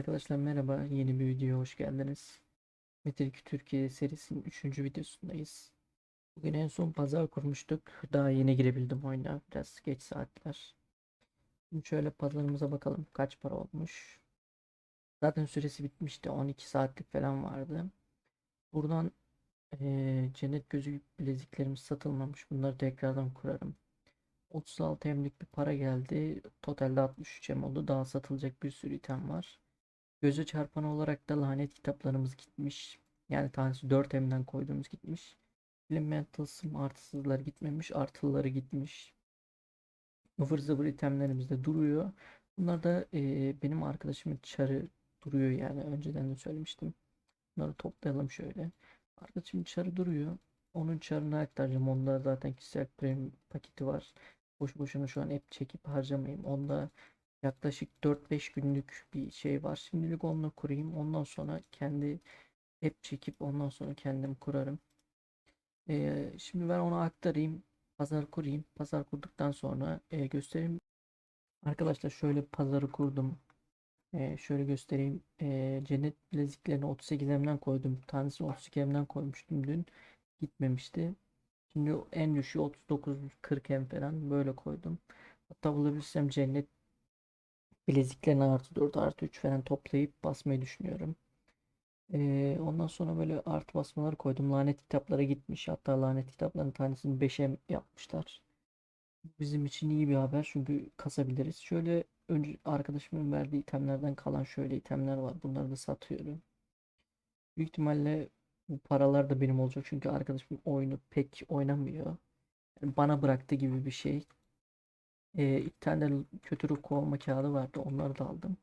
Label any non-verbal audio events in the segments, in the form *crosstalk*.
Arkadaşlar merhaba, yeni bir videoya hoş geldiniz. Metin2 Türkiye serisinin 3. videosundayız. Bugün en son pazar kurmuştuk. Daha yeni girebildim oyuna. Biraz geç saatler. Şimdi şöyle pazarımıza bakalım kaç para olmuş. Zaten süresi bitmişti. 12 saatlik falan vardı. Buradan eee, cennet gözü bileziklerimiz satılmamış. Bunları tekrardan kurarım. 36 emlik bir para geldi. Totalde 63 em oldu. Daha satılacak bir sürü item var. Göze çarpan olarak da lanet kitaplarımız gitmiş. Yani tanesi 4 emden koyduğumuz gitmiş. Bilinmeyen tılsım artısızlar gitmemiş. Artılıları gitmiş. Ivır zıvır itemlerimiz de duruyor. Bunlar da eee, benim arkadaşımın çarı duruyor yani. Önceden de söylemiştim. Bunları toplayalım şöyle. Arkadaşımın çarı duruyor. Onun çarını aktaracağım. Onda zaten kişisel premium paketi var. Boş boşuna şu an app çekip harcamayayım. Onda yaklaşık 4-5 günlük bir şey var. Şimdilik onunla kurayım. Ondan sonra kendi app çekip ondan sonra kendim kurarım. Ee, şimdi ben onu aktarayım. Pazar kurayım. Pazar kurduktan sonra e, göstereyim. Arkadaşlar şöyle pazarı kurdum. Ee, şöyle göstereyim. Ee, cennet bileziklerini 38 emden koydum. Tanesini 32 emden koymuştum dün. Gitmemişti. Şimdi en düşüğü 39-40 em falan böyle koydum. Hatta bulabilirsem cennet bileziklerini artı 4 artı 3 falan toplayıp basmayı düşünüyorum. Ee, ondan sonra böyle artı basmaları koydum. Lanet kitaplara gitmiş. Hatta lanet kitapların tanesini 5'e yapmışlar. Bizim için iyi bir haber çünkü kasabiliriz. Şöyle önce arkadaşımın verdiği itemlerden kalan şöyle itemler var. Bunları da satıyorum. Büyük ihtimalle bu paralar da benim olacak çünkü arkadaşım oyunu pek oynamıyor. Yani bana bıraktı gibi bir şey. Ee, iki tane de kötü ruh kovma kağıdı vardı. Onları da aldım.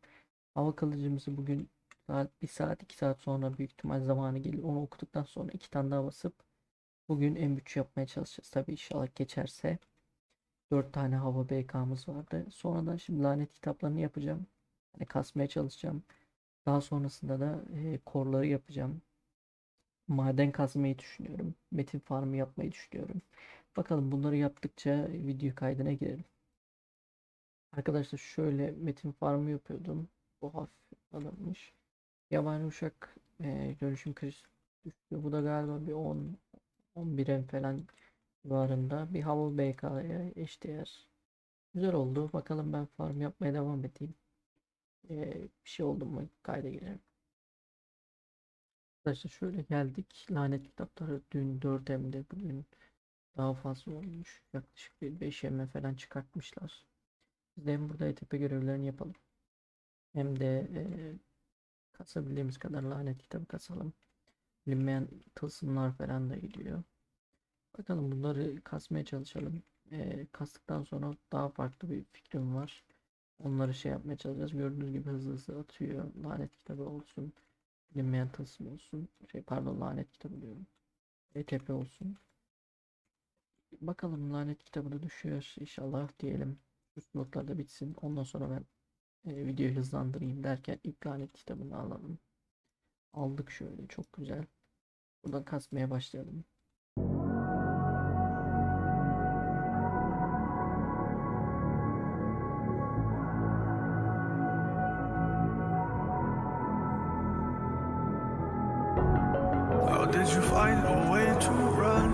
Hava kılıcımızı bugün saat 1 saat 2 saat sonra büyük ihtimal zamanı gelir. Onu okuduktan sonra iki tane daha basıp bugün M3 yapmaya çalışacağız. Tabii inşallah geçerse. 4 tane hava BK'mız vardı. Sonradan şimdi lanet kitaplarını yapacağım. Hani kasmaya çalışacağım. Daha sonrasında da e, korları yapacağım. Maden kazmayı düşünüyorum. Metin farmı yapmayı düşünüyorum. Bakalım bunları yaptıkça video kaydına girelim. Arkadaşlar şöyle metin farmı yapıyordum. Bu hafif alınmış. Yabani uşak e, dönüşüm kriz düştü. Bu da galiba bir 10 11 em falan civarında. Bir hava BK'ya eşdeğer. Güzel oldu. Bakalım ben farm yapmaya devam edeyim. E, bir şey oldu mu kayda girelim. Arkadaşlar şöyle geldik. Lanet kitapları dün 4 M'de bugün daha fazla olmuş. Yaklaşık bir 5 M falan çıkartmışlar. Biz de hem burada ETP görevlerini yapalım. Hem de e, kasabildiğimiz kadar lanet kitabı kasalım. Bilinmeyen tılsımlar falan da gidiyor. Bakalım bunları kasmaya çalışalım. E, kastıktan sonra daha farklı bir fikrim var. Onları şey yapmaya çalışacağız. Gördüğünüz gibi hızlı hızlı atıyor. Lanet kitabı olsun. Bilinmeyen tılsım olsun. Şey pardon lanet kitabı diyorum. ETP olsun. Bakalım lanet kitabı da düşüyor inşallah diyelim. Şu slotlar da bitsin. Ondan sonra ben e, videoyu hızlandırayım derken ilk lanet kitabını alalım. Aldık şöyle çok güzel. Buradan kasmaya başlayalım. Did you find a way to run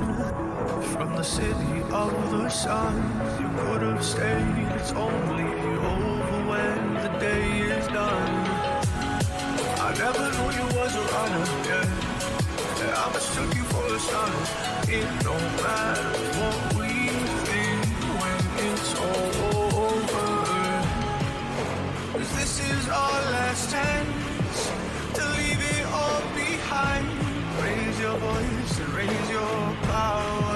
from the city of the sun? You could have stayed, it's only over when the day is done. I never knew you was a runner, yeah. I mistook you for a sun. It don't matter what we think when it's all over. Cause this is our last chance to leave it all behind. Your voice and raise your power,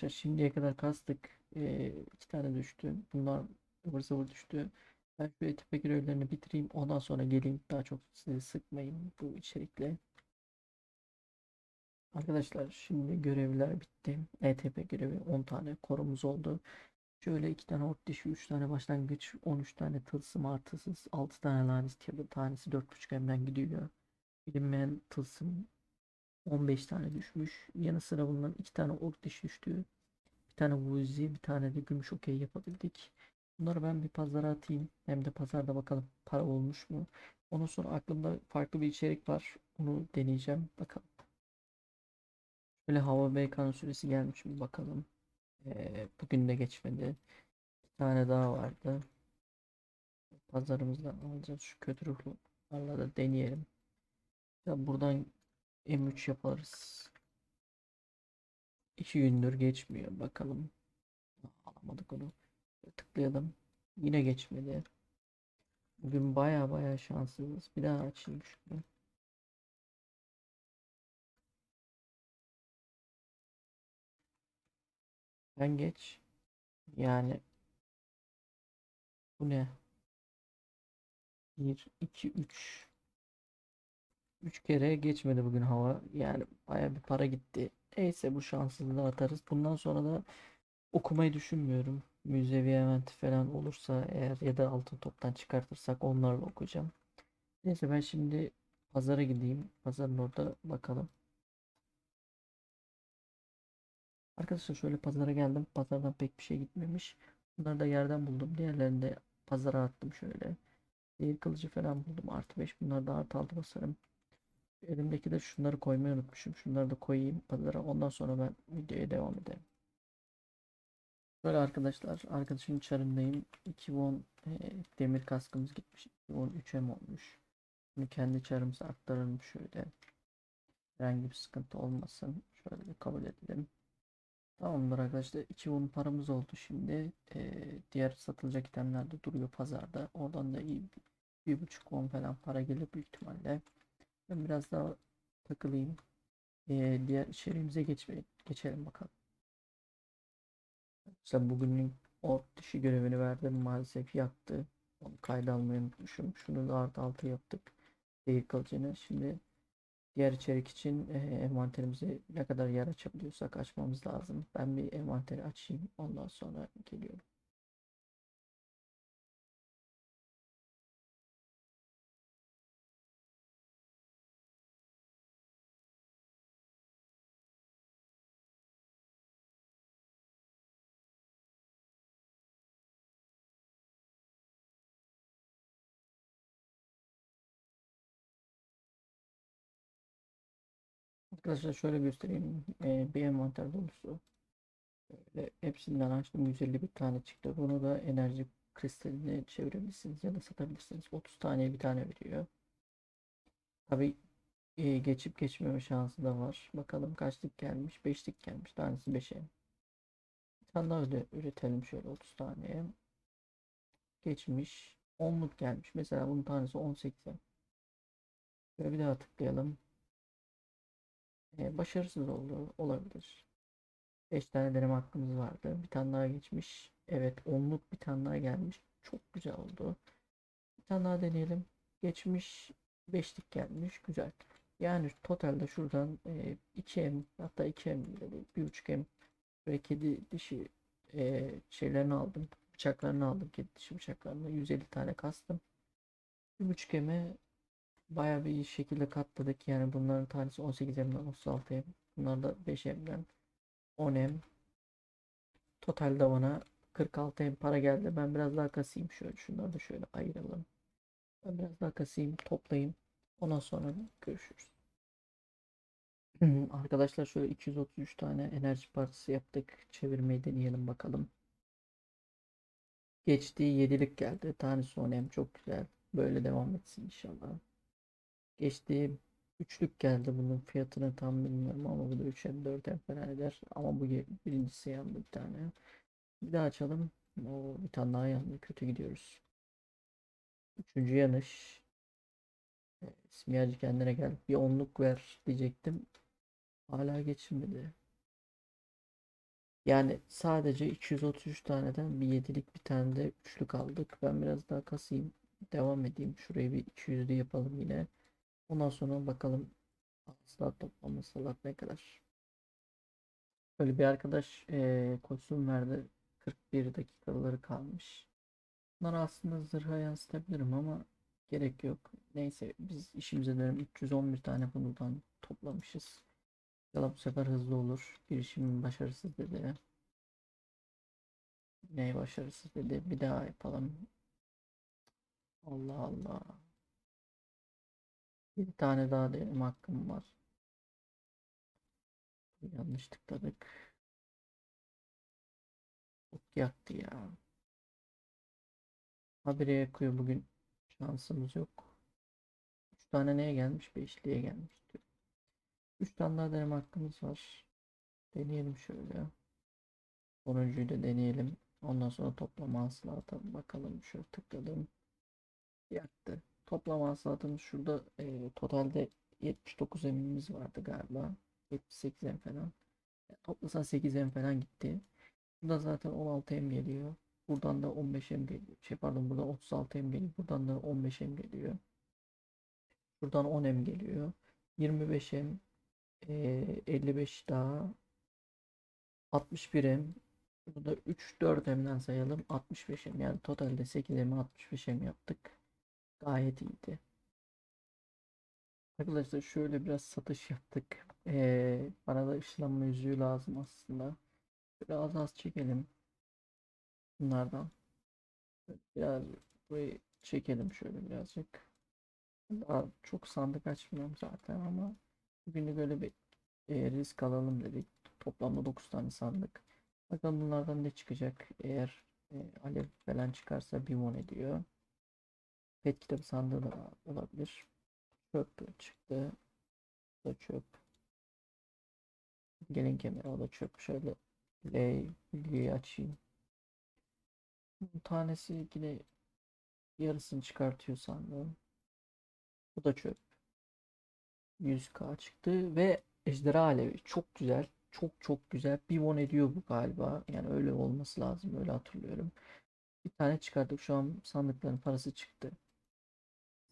Arkadaşlar şimdiye kadar kastık. Ee, iki tane düştü. Bunlar ıvır zıvır düştü. Ben şu tepe görevlerini bitireyim. Ondan sonra geleyim. Daha çok sizi sıkmayayım bu içerikle. Arkadaşlar şimdi görevler bitti. ETP görevi 10 tane korumuz oldu. Şöyle 2 tane ort dişi, 3 tane başlangıç, 13 tane tılsım artısız, 6 tane lanet kağıdı tanesi 4.5 emden gidiyor. Bilinmeyen tılsım 15 tane düşmüş. Yanı sıra bundan 2 tane ort dişi düştü. Bir tane Vuzi, bir tane de gümüş okey yapabildik. Bunları ben bir pazara atayım. Hem de pazarda bakalım para olmuş mu. Ondan sonra aklımda farklı bir içerik var. Onu deneyeceğim. Bakalım. Böyle hava BK'nın süresi gelmiş mi bakalım. Ee, bugün de geçmedi. Bir tane daha vardı. Pazarımızdan alacağız. Şu kötü ruhlularla da deneyelim. Ya buradan M3 yaparız. İki gündür geçmiyor. Bakalım. Alamadık onu. Tıklayalım. Yine geçmedi. Bugün baya baya şanssızız. Bir daha açayım şunu. Ben geç. Yani bu ne? 1, 2, 3. 3 kere geçmedi bugün hava. Yani baya bir para gitti. Neyse bu şanssızlığı atarız. Bundan sonra da okumayı düşünmüyorum. Müzevi event falan olursa eğer ya da altın toptan çıkartırsak onlarla okuyacağım. Neyse ben şimdi pazara gideyim. Pazarın orada bakalım. Arkadaşlar şöyle pazara geldim. Pazardan pek bir şey gitmemiş. Bunları da yerden buldum. Diğerlerini de pazara attım şöyle. Değil kılıcı falan buldum. Artı 5 bunlar da artı 6 basarım. Elimdeki de şunları koymayı unutmuşum. Şunları da koyayım pazara. Ondan sonra ben videoya devam ederim. Böyle arkadaşlar arkadaşın çarındayım. 2 won e, demir kaskımız gitmiş. 2 won 3M olmuş. Bunu kendi çarımıza aktaralım şöyle. Herhangi bir sıkıntı olmasın. Şöyle bir kabul edelim. Tamamdır arkadaşlar. 2 won paramız oldu şimdi. E, diğer satılacak itemler de duruyor pazarda. Oradan da iyi bir buçuk won falan para gelir büyük ihtimalle. Ben biraz daha takılayım. E, diğer içeriğimize geçmeyi, geçelim bakalım. Mesela bugünün o dişi görevini verdim maalesef yaktı. Onu kayda almayı unutmuşum. Şunu da artı altı yaptık. Değil kılıcını. Şimdi diğer içerik için e, envanterimizi ne kadar yer açabiliyorsak açmamız lazım. Ben bir envanteri açayım. Ondan sonra geliyorum. Arkadaşlar şöyle göstereyim. E, bir envanter dolusu. Böyle hepsinden açtım. 151 tane çıktı. Bunu da enerji kristaline çevirebilirsiniz ya da satabilirsiniz. 30 taneye bir tane veriyor. Tabi geçip geçmeme şansı da var. Bakalım kaçlık gelmiş? 5'lik gelmiş. Tanesi 5'e. Bir tane daha üretelim şöyle 30 taneye. Geçmiş. 10'luk gelmiş. Mesela bunun tanesi 18'e. Şöyle bir daha tıklayalım. Başarısız oldu. Olabilir. 5 tane deneme hakkımız vardı. Bir tane daha geçmiş. Evet 10'luk bir tane daha gelmiş. Çok güzel oldu. Bir tane daha deneyelim. Geçmiş 5'lik gelmiş. Güzel. Yani totalde şuradan e, 2M hatta 2M bile değil. 1.5M ve kedi dişi şeylerini aldım. Bıçaklarını aldım. Kedi dişi bıçaklarını. 150 tane kastım. 1.5M'e Baya bir şekilde katladık. Yani bunların tanesi 18M'den 36M. Bunlar da 5M'den 10M. Totalde bana 46M para geldi. Ben biraz daha kasayım şöyle. Şunları da şöyle ayıralım. Ben biraz daha kasayım, toplayayım. Ondan sonra görüşürüz. *clears throat* Arkadaşlar şöyle 233 tane enerji partisi yaptık. Çevirmeyi deneyelim bakalım. Geçtiği 7'lik geldi. Tanesi 10M çok güzel. Böyle devam etsin inşallah. Geçtiği üçlük geldi bunun fiyatını tam bilmiyorum ama bu da 3'e 4'e falan eder. Ama bu birincisi yandı bir tane. Bir daha açalım. O bir tane daha yandı. Kötü gidiyoruz. Üçüncü yanış. E, Simyacı kendine gel. Bir onluk ver diyecektim. Hala geçmedi. Yani sadece 233 taneden bir yedilik bir tane de üçlük aldık. Ben biraz daha kasayım. Devam edeyim. Şurayı bir 200'lü yapalım yine. Ondan sonra bakalım hasılat toplama salat ne kadar. Böyle bir arkadaş eee kostüm verdi. 41 dakikaları kalmış. Bunları aslında zırha yansıtabilirim ama gerek yok. Neyse biz işimize dönelim. 311 tane bundan toplamışız. İnşallah bu sefer hızlı olur. Girişimim başarısız dedi. Ne başarısız dedi. Bir daha yapalım. Allah Allah. Bir tane daha denem hakkım var. Yanlış tıkladık. Çok yaktı ya. Habire yakıyor bugün. Şansımız yok. 3 tane neye gelmiş? Beşliğe gelmiş diyor. 3 tane daha deneme hakkımız var. Deneyelim şöyle. Sonuncuyu da deneyelim. Ondan sonra toplama hasılatı bakalım. Şöyle tıkladım. Yaktı. Toplama hasılatımız şurada e, totalde 79 emimiz vardı galiba. 78 em falan. Yani toplasan 8 em falan gitti. Burada zaten 16 em geliyor. Buradan da 15 em geliyor. Şey pardon burada 36 em geliyor. Buradan da 15 em geliyor. Buradan 10 em geliyor. 25 em e, 55 daha 61 em Burada 3 4 emden sayalım 65 em yani totalde 8 em 65 em yaptık. Gayet iyiydi. Arkadaşlar şöyle biraz satış yaptık. Ee, bana da ışınlanma yüzüğü lazım aslında. Şöyle az çekelim. Bunlardan. Biraz burayı çekelim şöyle birazcık. Daha çok sandık açmıyorum zaten ama bugünlük öyle bir e, risk alalım dedik. Toplamda 9 tane sandık. Bakalım bunlardan ne çıkacak. Eğer e, alev falan çıkarsa bir mon ediyor. Pet kitabı sandığı da olabilir. Çöp çıktı. Bu da çöp. Gelin kemeri o da çöp. Şöyle L bilgiyi açayım. Bu tanesi yine yarısını çıkartıyor sandım. Bu da çöp. 100k çıktı ve ejderha alevi çok güzel. Çok çok güzel. Bir won ediyor bu galiba. Yani öyle olması lazım. Öyle hatırlıyorum. Bir tane çıkardık. Şu an sandıkların parası çıktı.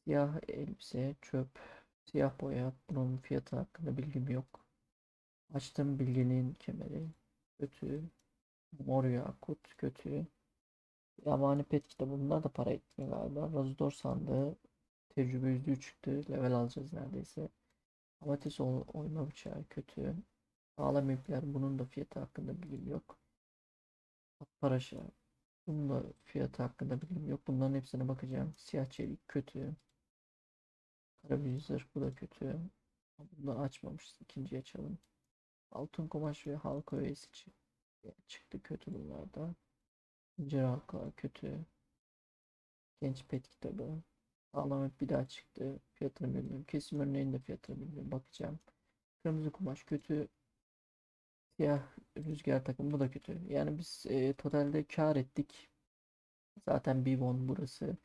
Siyah elbise, çöp, siyah boya. Bunun fiyatı hakkında bilgim yok. Açtım bilginin kemeri. Kötü. Mor yakut kötü. Yabani pet kitabı bunlar da para etmiyor galiba. Razudor sandığı. Tecrübe yüzüğü çıktı. Level alacağız neredeyse. Amatis oyma bıçağı kötü. Sağlam ipler bunun da fiyatı hakkında bilgim yok. Paraşa. Bunun da fiyatı hakkında bilgim yok. Bunların hepsine bakacağım. Siyah çelik kötü. Karabüyü zırh bu da kötü. Bunu açmamışız. İkinciyi açalım. Altın kumaş ve halka öğesi çı- çıktı kötü bunlarda. İncir halka kötü. Genç pet kitabı. Sağlam ip bir daha çıktı. Fiyatını bilmiyorum. Kesim örneğinin de fiyatını bilmiyorum. Bakacağım. Kırmızı kumaş kötü. Siyah rüzgar takım bu da kötü. Yani biz e, totalde kar ettik. Zaten Bivon burası.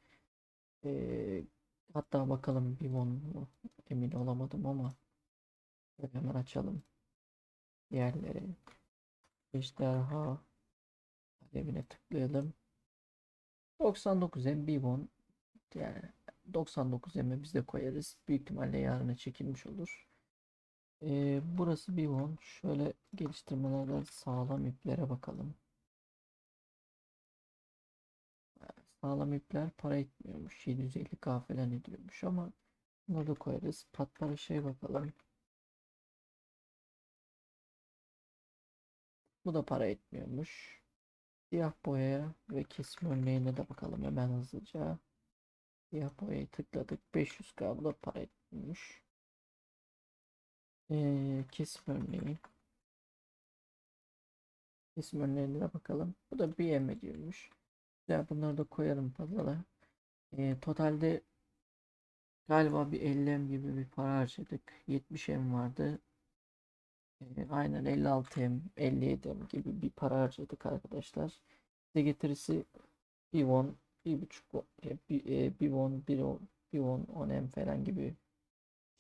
E, hatta bakalım Bivon mu? Emin olamadım ama Şöyle hemen açalım. Diğerleri. Ejderha alevine tıklayalım. 99 M Bivon yani 99 M'e biz de koyarız. Büyük ihtimalle yarına çekilmiş olur. Ee, burası bir won. Şöyle geliştirmelerde sağlam iplere bakalım. Sağlam ipler para etmiyormuş. 750k falan ediyormuş ama bunu da koyarız. Patlara şey bakalım. Bu da para etmiyormuş. Siyah boyaya ve kesim örneğine de bakalım hemen hızlıca. Siyah boyayı tıkladık. 500k bu da para etmiyormuş. Ee, kesim örneği. Kesim örneğine de bakalım. Bu da bir em Güzel bunları da koyarım pazara. Ee, totalde galiba bir 50 em gibi bir para harcadık. 70 em vardı. Ee, aynen 56 em, 57 em gibi bir para harcadık arkadaşlar. Size getirisi bir won, bir buçuk e, bir, e, bir won, bir won, bir won, 10 em falan gibi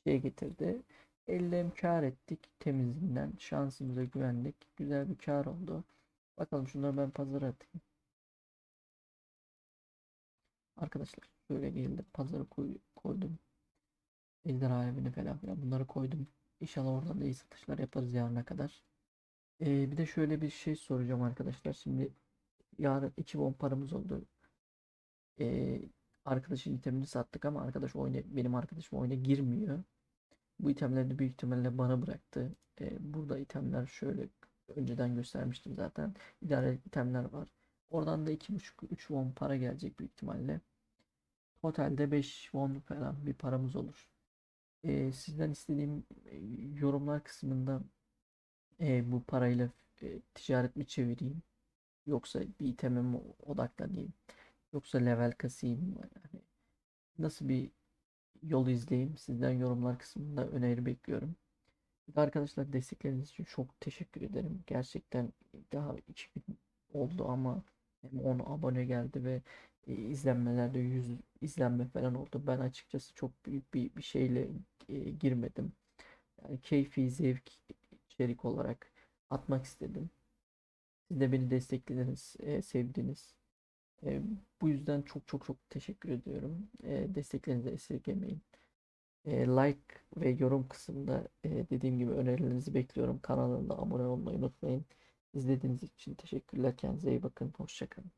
şey getirdi. 50 kar ettik temizinden. Şansımıza güvendik. Güzel bir kar oldu. Bakalım şunları ben pazara atayım. Arkadaşlar böyle geldim. Pazara koy- koydum. Ejderha evini falan filan bunları koydum. İnşallah oradan da iyi satışlar yaparız yarına kadar. Ee, bir de şöyle bir şey soracağım arkadaşlar. Şimdi yarın 2 won paramız oldu. Ee, arkadaşın itemini sattık ama arkadaş oyuna benim arkadaşım oyuna girmiyor. Bu itemleri de büyük ihtimalle bana bıraktı. Ee, burada itemler şöyle önceden göstermiştim zaten. İdare itemler var. Oradan da 2.5-3 won para gelecek büyük ihtimalle. Totalde 5 won falan bir paramız olur. Ee, sizden istediğim e, yorumlar kısmında e, bu parayla e, ticaret mi çevireyim yoksa bir iteme mi odaklanayım yoksa level kasayım yani nasıl bir yol izleyeyim sizden yorumlar kısmında öneri bekliyorum. Arkadaşlar destekleriniz için çok teşekkür ederim. Gerçekten daha iki gün oldu ama 10 abone geldi ve e, izlenmelerde 100 izlenme falan oldu. Ben açıkçası çok büyük bir, bir şeyle e, girmedim. Yani keyfi zevk içerik olarak atmak istedim. Siz de beni desteklediniz, e, sevdiniz. E, bu yüzden çok çok çok teşekkür ediyorum. E, desteklerinizi esirgemeyin. E, like ve yorum kısmında e, dediğim gibi önerilerinizi bekliyorum. Kanalına da abone olmayı unutmayın. İzlediğiniz için teşekkürler. Kendinize iyi bakın. Hoşçakalın.